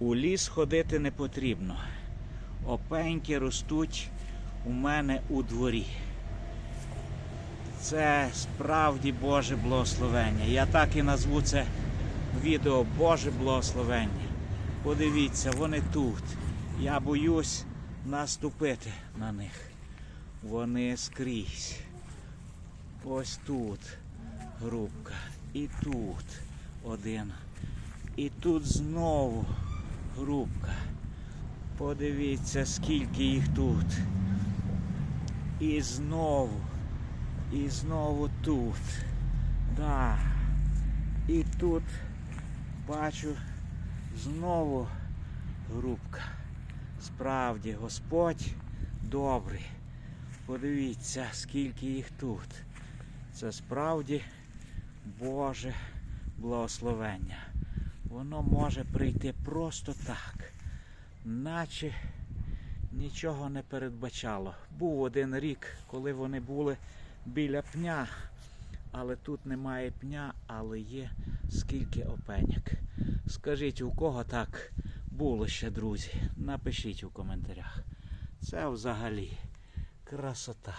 У ліс ходити не потрібно. Опеньки ростуть у мене у дворі. Це справді Боже благословення. Я так і назву це відео Боже благословення. Подивіться, вони тут. Я боюсь наступити на них. Вони скрізь. Ось тут грубка. І тут один. І тут знову грубка. Подивіться, скільки їх тут. І знову. І знову тут. Да. І тут бачу знову грубка. Справді, Господь добрий. Подивіться, скільки їх тут. Це справді Боже благословення. Воно може прийти просто так, наче нічого не передбачало. Був один рік, коли вони були біля пня, але тут немає пня, але є скільки опеняк. Скажіть, у кого так було ще, друзі? Напишіть у коментарях. Це взагалі красота.